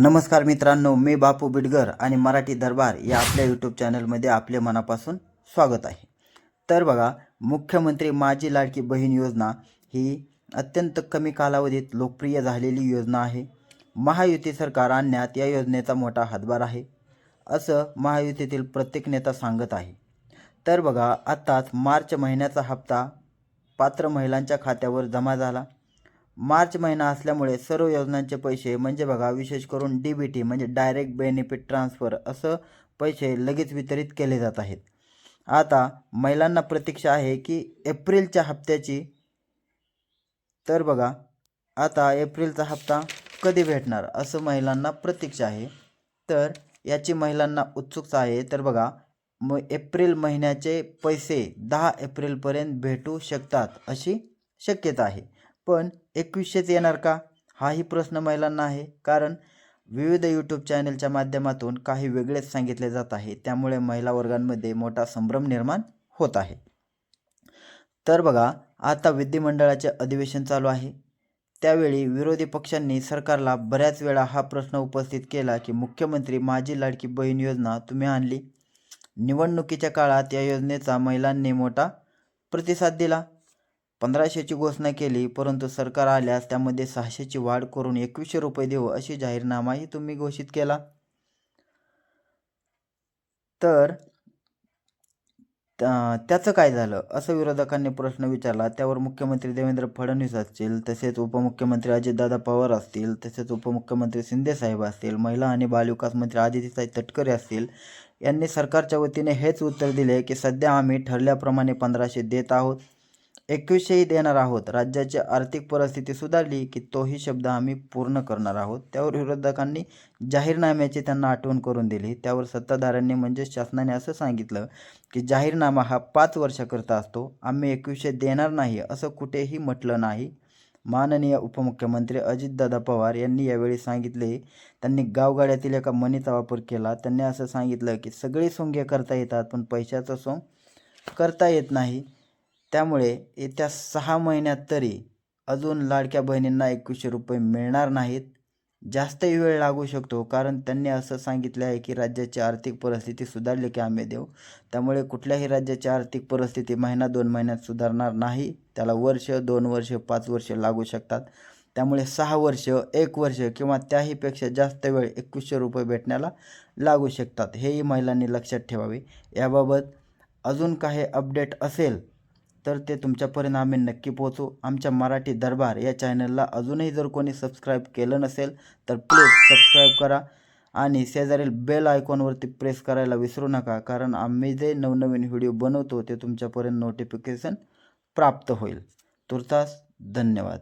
नमस्कार मित्रांनो मी बापू बिडगर आणि मराठी दरबार या आपल्या यूट्यूब चॅनलमध्ये आपले मनापासून स्वागत आहे. तर बघा मुख्यमंत्री माझी लाडकी बहीण योजना ही अत्यंत कमी कालावधीत लोकप्रिय झालेली योजना आहे. महायुती सरकार आणण्यात या योजनेचा मोठा हातभार आहे असं महायुतीतील प्रत्येक नेता सांगत आहे. तर बघा आत्ताच मार्च महिन्याचा हप्ता पात्र महिलांच्या खात्यावर जमा झाला. मार्च महिना असल्यामुळे सर्व योजनांचे पैसे म्हणजे बघा विशेष करून डी बी टी म्हणजे डायरेक्ट बेनिफिट ट्रान्सफर असं पैसे लगेच वितरित केले जात आहेत. आता महिलांना प्रतीक्षा आहे की एप्रिलच्या हप्त्याची तर बघा आता एप्रिलचा हप्ता कधी भेटणार असं महिलांना प्रतीक्षा आहे. तर याची महिलांना उत्सुकता आहे तर बघा मग एप्रिल महिन्याचे पैसे दहा एप्रिलपर्यंत भेटू शकतात अशी शक्यता आहे. पण एकवीसशेच येणार का? हाही प्रश्न महिलांना आहे. कारण विविध यूट्यूब चॅनलच्या माध्यमातून काही वेगळेच सांगितले जात आहे. त्यामुळे महिला वर्गांमध्ये मोठा संभ्रम निर्माण होत आहे. तर बघा आता विधिमंडळाचे अधिवेशन चालू आहे. त्यावेळी विरोधी पक्षांनी सरकारला बऱ्याच वेळा हा प्रश्न उपस्थित केला की मुख्यमंत्री माझी लाडकी बहीण योजना तुम्ही आणली? निवडणुकीच्या काळात या योजनेचा महिलांनी मोठा प्रतिसाद दिला. पंधराशेची घोषणा केली परंतु सरकार आल्यास त्यामध्ये सहाशेची वाढ करून एकवीसशे रुपये देऊ अशी जाहीरनामाही तुम्ही घोषित केला. तर त्या- त्याचं काय झालं? असं विरोधकांनी प्रश्न विचारला. त्यावर मुख्यमंत्री देवेंद्र फडणवीस असतील तसेच उपमुख्यमंत्री अजितदादा पवार असतील तसेच उपमुख्यमंत्री शिंदेसाहेब असतील महिला आणि बालविकास मंत्री आदितीसाई तटकरे असतील यांनी सरकारच्या वतीने हेच उत्तर दिले की सध्या आम्ही ठरल्याप्रमाणे पंधराशे देत आहोत. एकवीसशेही देणार आहोत. राज्याची आर्थिक परिस्थिती सुधारली की तोही शब्द आम्ही पूर्ण करणार आहोत. त्यावर विरोधकांनी जाहीरनाम्याची त्यांना आठवण करून दिली. त्यावर सत्ताधाऱ्यांनी म्हणजे शासनाने असं सांगितलं की जाहीरनामा हा पाच वर्षाकरता असतो. आम्ही एकवीसशे देणार नाही असं कुठेही म्हटलं नाही. माननीय उपमुख्यमंत्री अजितदादा पवार यांनी यावेळी सांगितले. त्यांनी गावगाड्यातील एका मनीचा वापर केला. त्यांनी असं सांगितलं की सगळी सोंगे करता येतात पण पैशाचं सोंग करता येत नाही. त्यामुळे येत्या सहा महिन्यात तरी अजून लाडक्या बहिणींना एकवीसशे रुपये मिळणार नाहीत. जास्तही वेळ लागू शकतो कारण त्यांनी असं सांगितलं आहे की राज्याची आर्थिक परिस्थिती सुधारली की आम्ही देऊ. त्यामुळे कुठल्याही राज्याची आर्थिक परिस्थिती महिना दोन महिन्यात सुधारणार नाही. त्याला वर्ष दोन वर्ष पाच वर्ष लागू शकतात. त्यामुळे सहा वर्ष एक वर्ष किंवा त्याहीपेक्षा जास्त वेळ एकवीसशे रुपये भेटण्याला लागू शकतात. हेही महिलांनी लक्षात ठेवावे. याबाबत अजून काही अपडेट असेल तर ते तुमच्यापर्यंत आम्ही नक्की पोहोचू. आमच्या मराठी दरबार या चॅनलला अजूनही जर कोणी सबस्क्राईब केलं नसेल तर प्लीज सबस्क्राईब करा आणि शेजारील बेल आयकॉनवरती प्रेस करायला विसरू नका कारण आम्ही जे नवनवीन व्हिडिओ बनवतो ते तुमच्यापर्यंत नोटिफिकेशन प्राप्त होईल. तुर्तास धन्यवाद.